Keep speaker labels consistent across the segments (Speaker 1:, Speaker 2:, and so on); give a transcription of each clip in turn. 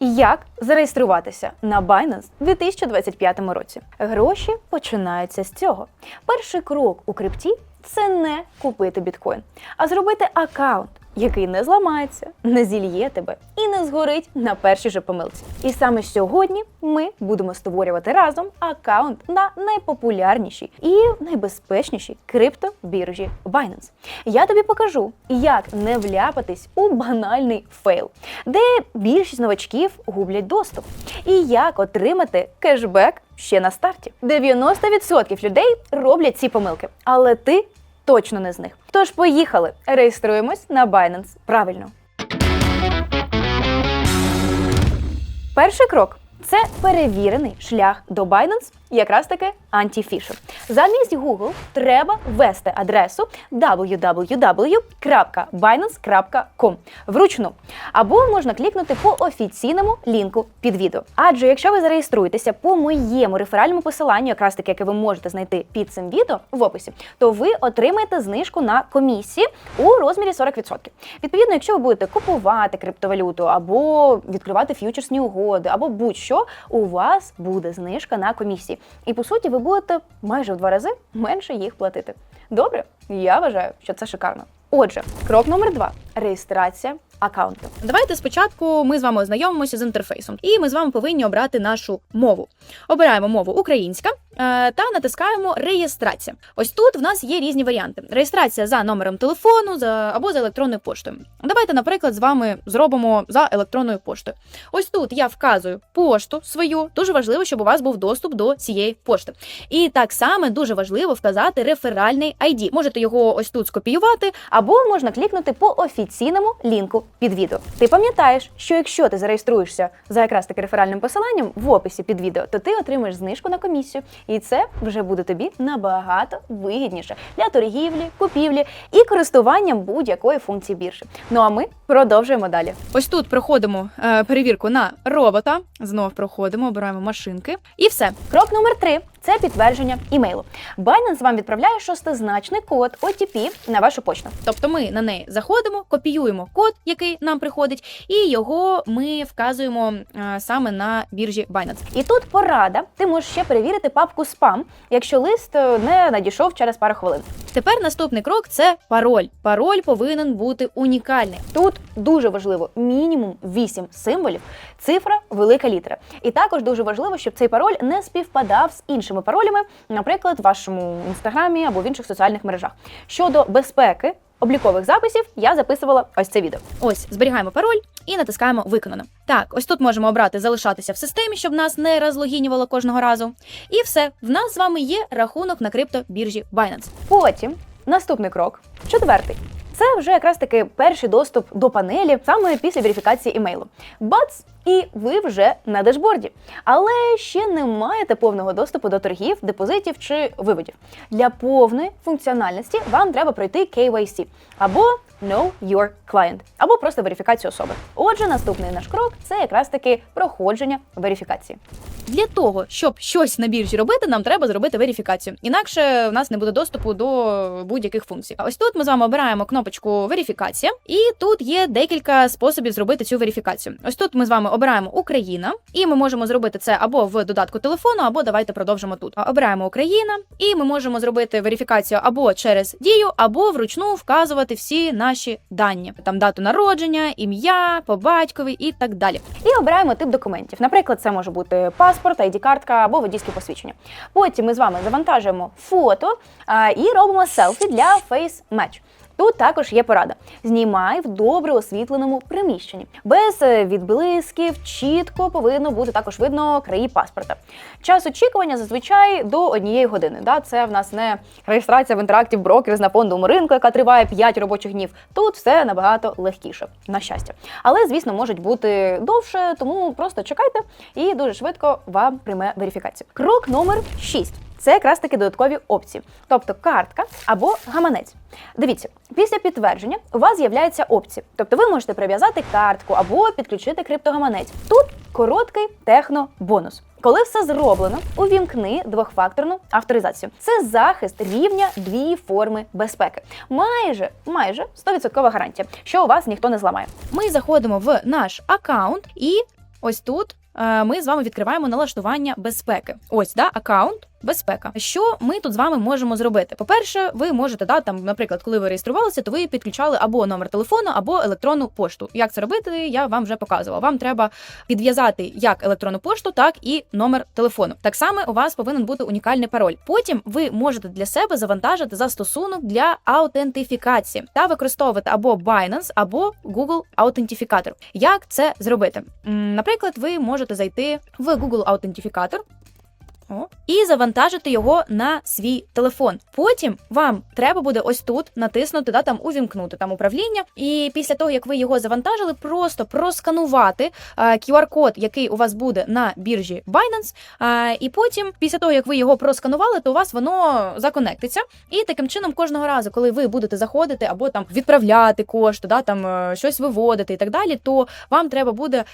Speaker 1: Як зареєструватися на Binance у 2025 році? Гроші починаються з цього. Перший крок у крипті це не купити біткоін, а зробити аккаунт, який не зламається, не зільє тебе і не згорить на першій же помилці. І саме сьогодні ми будемо створювати разом аккаунт на найпопулярнішій і найбезпечнішій криптобіржі Binance. Я тобі покажу, як не вляпатись у банальний фейл, де більшість новачків гублять доступ, і як отримати кешбек ще на старті. 90% людей роблять ці помилки, але ти точно не з них. Тож поїхали, реєструємось на Binance правильно. Перший крок це перевірений шлях до Binance, якраз таки антифішер. Замість Google треба ввести адресу www.binance.com вручну. Або можна клікнути по офіційному лінку під відео. Адже якщо ви зареєструєтеся по моєму реферальному посиланню, якраз таки, яке ви можете знайти під цим відео в описі, то ви отримаєте знижку на комісії у розмірі 40%. Відповідно, якщо ви будете купувати криптовалюту або відкривати ф'ючерсні угоди, або будь-що, у вас буде знижка на комісії. І по суті, ви будете майже в два рази менше їх платити. Добре, я вважаю, що це шикарно. Отже, крок номер два реєстрація аккаунту.
Speaker 2: Давайте спочатку ми з вами ознайомимося з інтерфейсом, і ми з вами повинні обрати нашу мову. Обираємо мову українська та натискаємо реєстрація. Ось тут в нас є різні варіанти: реєстрація за номером телефону за або за електронною поштою. Давайте, наприклад, з вами зробимо за електронною поштою. Ось тут я вказую пошту свою. Дуже важливо, щоб у вас був доступ до цієї пошти. І так само дуже важливо вказати реферальний ID. Можете його ось тут скопіювати.
Speaker 1: Або можна клікнути по офіційному лінку під відео. Ти пам'ятаєш, що якщо ти зареєструєшся за якраз таки реферальним посиланням в описі під відео, то ти отримаєш знижку на комісію, і це вже буде тобі набагато вигідніше для торгівлі, купівлі і користування будь-якої функції біржі. Ну а ми продовжуємо далі.
Speaker 2: Ось тут проходимо е, перевірку на робота. Знов проходимо, обираємо машинки, і все.
Speaker 1: Крок номер три це підтвердження імейлу. Binance вам відправляє шестизначний код OTP на вашу почту.
Speaker 2: Тобто ми на неї заходимо, копіюємо код, який нам приходить, і його ми вказуємо е, саме на біржі Binance.
Speaker 1: І тут порада. Ти можеш ще перевірити папку спам, якщо лист е, не надійшов через пару хвилин.
Speaker 2: Тепер наступний крок це пароль. Пароль повинен бути унікальний.
Speaker 1: Тут дуже важливо мінімум 8 символів, цифра, велика літера. І також дуже важливо, щоб цей пароль не співпадав з іншими паролями, наприклад, в вашому інстаграмі або в інших соціальних мережах. Щодо безпеки. Облікових записів я записувала ось це відео.
Speaker 2: Ось зберігаємо пароль і натискаємо виконано. Так, ось тут можемо обрати залишатися в системі, щоб нас не розлогінювало кожного разу. І все, в нас з вами є рахунок на криптобіржі Binance.
Speaker 1: Потім наступний крок, четвертий. Це вже якраз таки перший доступ до панелі саме після верифікації імейлу. Бац! І ви вже на дешборді. Але ще не маєте повного доступу до торгів, депозитів чи виводів. Для повної функціональності вам треба пройти KYC або Know Your Client, або просто верифікацію особи. Отже, наступний наш крок це якраз таки проходження верифікації.
Speaker 2: Для того, щоб щось на біржі робити, нам треба зробити верифікацію. Інакше в нас не буде доступу до будь-яких функцій. Ось тут ми з вами обираємо кнопочку верифікація, і тут є декілька способів зробити цю верифікацію. Ось тут ми з вами обираємо Україна, і ми можемо зробити це або в додатку телефону, або давайте продовжимо тут. Обираємо Україна, і ми можемо зробити верифікацію або через дію, або вручну вказувати всі наші дані, там дату народження, ім'я, по батькові і так далі.
Speaker 1: і обираємо тип документів. Наприклад, це може бути паспорт, ID-картка або водійське посвідчення. Потім ми з вами завантажуємо фото а, і робимо селфі для Face Match. Тут також є порада: знімай в добре освітленому приміщенні, без е, відблисків, чітко повинно бути також видно краї паспорта. Час очікування зазвичай до однієї години. Да? Це в нас не реєстрація в Interactive Brokers на фондовому ринку, яка триває 5 робочих днів. Тут все набагато легкіше, на щастя. Але, звісно, можуть бути довше, тому просто чекайте і дуже швидко вам прийме верифікацію. Крок номер 6. Це якраз таки додаткові опції, тобто картка або гаманець. Дивіться, після підтвердження у вас з'являються опції, тобто ви можете прив'язати картку або підключити криптогаманець. Тут короткий техно-бонус. Коли все зроблено, увімкни двохфакторну авторизацію. Це захист рівня дві форми безпеки. Майже майже 100% гарантія, що у вас ніхто не зламає.
Speaker 2: Ми заходимо в наш аккаунт і ось тут е, ми з вами відкриваємо налаштування безпеки. Ось да, аккаунт. Безпека. Що ми тут з вами можемо зробити? По-перше, ви можете да, там, наприклад, коли ви реєструвалися, то ви підключали або номер телефону, або електронну пошту. Як це робити, я вам вже показувала. Вам треба підв'язати як електронну пошту, так і номер телефону. Так само у вас повинен бути унікальний пароль. Потім ви можете для себе завантажити застосунок для аутентифікації та використовувати або Binance, або Google аутентифікатор. Як це зробити? Наприклад, ви можете зайти в Google аутентифікатор. І завантажити його на свій телефон. Потім вам треба буде ось тут натиснути, да, там увімкнути там управління. І після того, як ви його завантажили, просто просканувати QR-код, який у вас буде на біржі Binance. е, і потім, після того, як ви його просканували, то у вас воно законектиться. І таким чином, кожного разу, коли ви будете заходити або там відправляти кошти, да, там е, щось виводити і так далі, то вам треба буде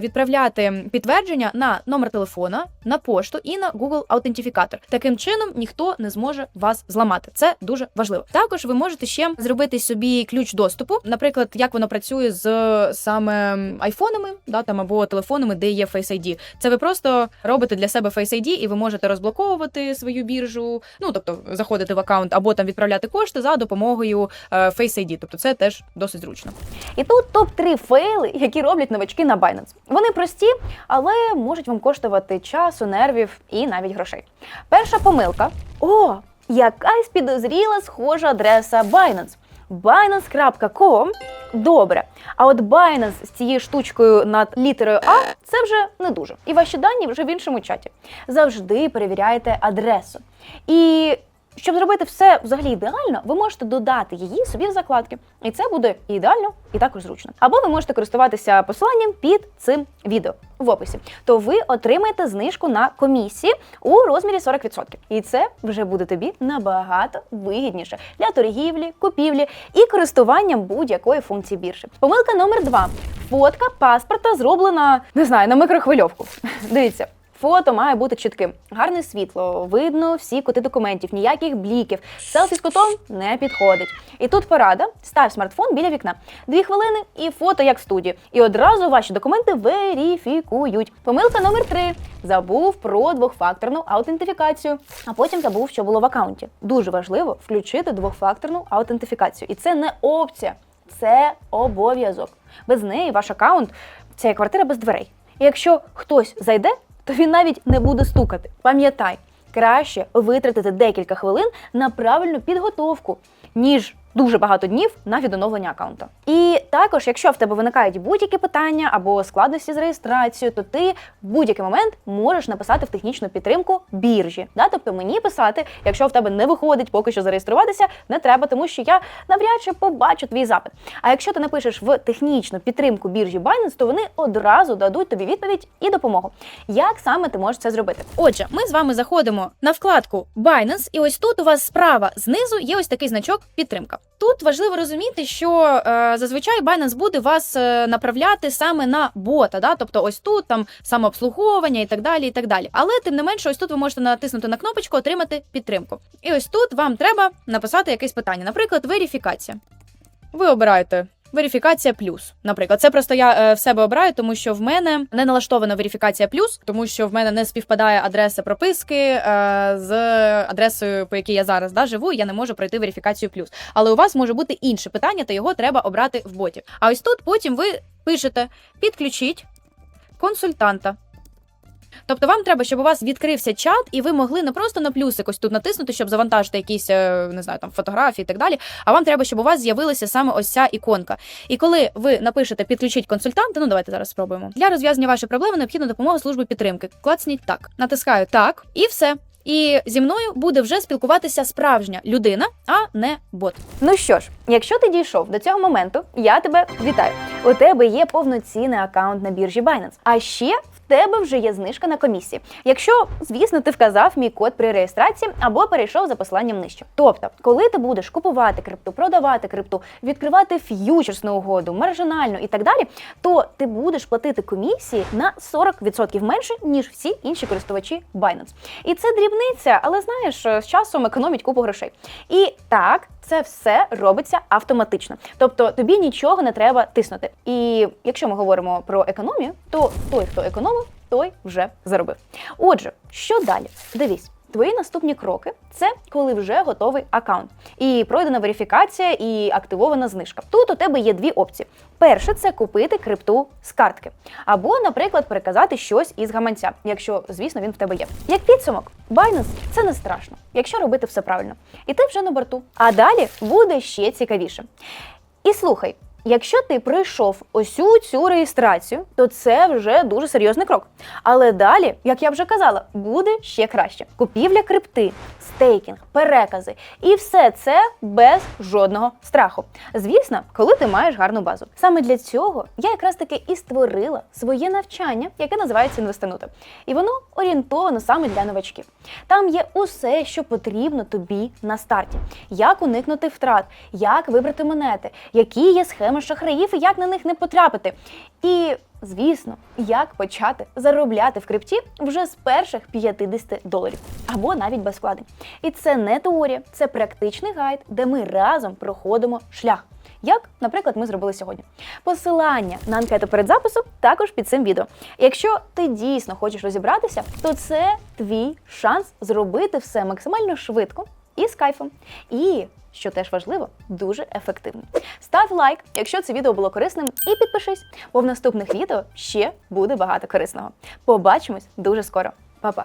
Speaker 2: відправляти підтвердження на номер телефона, на пошту і на Google аутентифікатор. Таким чином ніхто не зможе вас зламати. Це дуже важливо. Також ви можете ще зробити собі ключ доступу, наприклад, як воно працює з саме айфонами, да там або телефонами, де є Face ID. Це ви просто робите для себе Face ID, і ви можете розблоковувати свою біржу. Ну тобто заходити в аккаунт або там відправляти кошти за допомогою е, Face ID. Тобто це теж досить зручно.
Speaker 1: І тут топ-3 фейли, які роблять новачки на Binance. Вони прості, але можуть вам коштувати часу, нервів і навіть грошей. Перша помилка: о, якась підозріла схожа адреса Binance. Binance.com добре. А от Binance з цією штучкою над літерою А це вже не дуже. І ваші дані вже в іншому чаті. Завжди перевіряйте адресу. І щоб зробити все взагалі ідеально, ви можете додати її собі в закладки, і це буде і ідеально, і також зручно. Або ви можете користуватися посиланням під цим відео в описі. То ви отримаєте знижку на комісії у розмірі 40%. І це вже буде тобі набагато вигідніше для торгівлі, купівлі і користуванням будь-якої функції біржі. Помилка номер два: фотка паспорта зроблена, не знаю, на микрохвильовку. Дивіться. Фото має бути чітким, гарне світло, видно всі коти документів, ніяких бліків. Селфі з котом не підходить. І тут порада: став смартфон біля вікна. Дві хвилини і фото як в студії. І одразу ваші документи верифікують. Помилка номер три: забув про двохфакторну аутентифікацію, а потім забув, що було в аккаунті. Дуже важливо включити двохфакторну аутентифікацію. І це не опція, це обов'язок. Без неї ваш аккаунт це квартира без дверей. І якщо хтось зайде, то він навіть не буде стукати. Пам'ятай, краще витратити декілька хвилин на правильну підготовку, ніж дуже багато днів на відоновлення аккаунта. І також, якщо в тебе виникають будь-які питання або складності з реєстрацією, то ти в будь-який момент можеш написати в технічну підтримку біржі. Да? Тобто мені писати, якщо в тебе не виходить поки що зареєструватися, не треба, тому що я навряд чи побачу твій запит. А якщо ти напишеш в технічну підтримку біржі Binance, то вони одразу дадуть тобі відповідь і допомогу. Як саме ти можеш це зробити?
Speaker 2: Отже, ми з вами заходимо на вкладку Binance, і ось тут у вас справа знизу є ось такий значок підтримка. Тут важливо розуміти, що е, зазвичай Binance буде вас е, направляти саме на бота, да? тобто ось тут там самообслуговування і так далі. і так далі. Але тим не менше, ось тут ви можете натиснути на кнопочку Отримати підтримку. І ось тут вам треба написати якесь питання, наприклад, верифікація. Ви обираєте. Верифікація плюс, наприклад, це просто я е, в себе обираю, тому що в мене не налаштована верифікація плюс, тому що в мене не співпадає адреса прописки е, з адресою, по якій я зараз да, живу. і Я не можу пройти верифікацію плюс. Але у вас може бути інше питання, та його треба обрати в боті. А ось тут потім ви пишете підключіть консультанта. Тобто вам треба, щоб у вас відкрився чат, і ви могли не просто на плюсик ось тут натиснути, щоб завантажити якісь е, не знаю, там фотографії і так далі. А вам треба, щоб у вас з'явилася саме ось ця іконка. І коли ви напишете підключіть консультанта, ну давайте зараз спробуємо. Для розв'язання вашої проблеми необхідна допомога служби підтримки. Клацніть так, натискаю так, і все. І зі мною буде вже спілкуватися справжня людина, а не бот.
Speaker 1: Ну що ж, якщо ти дійшов до цього моменту, я тебе вітаю. У тебе є повноцінний аккаунт на біржі Binance. А ще тебе вже є знижка на комісії. Якщо, звісно, ти вказав мій код при реєстрації або перейшов за посиланням нижче. Тобто, коли ти будеш купувати крипту, продавати крипту, відкривати ф'ючерсну угоду, маржинальну і так далі, то ти будеш платити комісії на 40% менше, ніж всі інші користувачі Binance. І це дрібниця, але знаєш, з часом економить купу грошей. І так, Це все робиться автоматично, тобто тобі нічого не треба тиснути. І якщо ми говоримо про економію, то той, хто економив, той вже заробив. Отже, що далі? Дивись. Твої наступні кроки це коли вже готовий аккаунт, і пройдена верифікація, і активована знижка. Тут у тебе є дві опції: перше це купити крипту з картки, або, наприклад, переказати щось із гаманця, якщо, звісно, він в тебе є. Як підсумок, Binance – це не страшно, якщо робити все правильно. І ти вже на борту. А далі буде ще цікавіше. І слухай. Якщо ти пройшов усю цю реєстрацію, то це вже дуже серйозний крок. Але далі, як я вже казала, буде ще краще: купівля крипти, стейкінг, перекази і все це без жодного страху. Звісно, коли ти маєш гарну базу. Саме для цього я якраз таки і створила своє навчання, яке називається інвестинути. І воно орієнтовано саме для новачків. Там є усе, що потрібно тобі на старті: як уникнути втрат, як вибрати монети, які є схеми шахраїв і як на них не потрапити. І Звісно, як почати заробляти в крипті вже з перших 50 доларів або навіть без вкладень. І це не теорія, це практичний гайд, де ми разом проходимо шлях. Як, наприклад, ми зробили сьогодні. Посилання на анкету перед записом також під цим відео. Якщо ти дійсно хочеш розібратися, то це твій шанс зробити все максимально швидко і з кайфом. І що теж важливо, дуже ефективно. Став лайк, якщо це відео було корисним, і підпишись, бо в наступних відео ще буде багато корисного. Побачимось дуже скоро. Па-па!